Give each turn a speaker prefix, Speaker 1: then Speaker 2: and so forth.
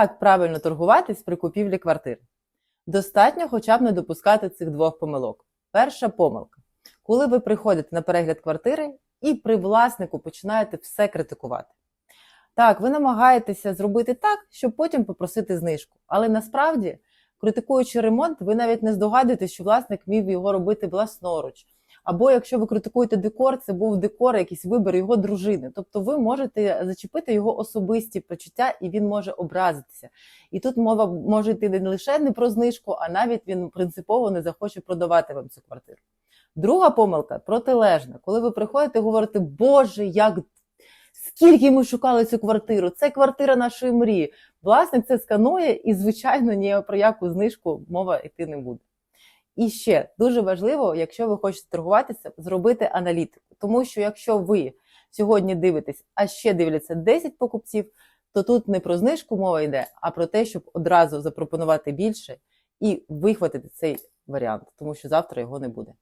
Speaker 1: Як правильно торгуватись при купівлі квартири? Достатньо хоча б не допускати цих двох помилок. Перша помилка. Коли ви приходите на перегляд квартири і при власнику починаєте все критикувати. Так, ви намагаєтеся зробити так, щоб потім попросити знижку. Але насправді, критикуючи ремонт, ви навіть не здогадуєтесь, що власник міг його робити власноруч. Або якщо ви критикуєте декор, це був декор, якийсь вибір його дружини. Тобто ви можете зачепити його особисті почуття, і він може образитися. І тут мова може йти не лише не про знижку, а навіть він принципово не захоче продавати вам цю квартиру. Друга помилка протилежна, коли ви приходите і говорите, Боже, як скільки ми шукали цю квартиру, це квартира нашої мрії. Власник це сканує, і, звичайно, ні про яку знижку мова йти не буде. І ще дуже важливо, якщо ви хочете торгуватися, зробити аналітику. Тому що якщо ви сьогодні дивитесь, а ще дивляться 10 покупців, то тут не про знижку мова йде, а про те, щоб одразу запропонувати більше і вихватити цей варіант, тому що завтра його не буде.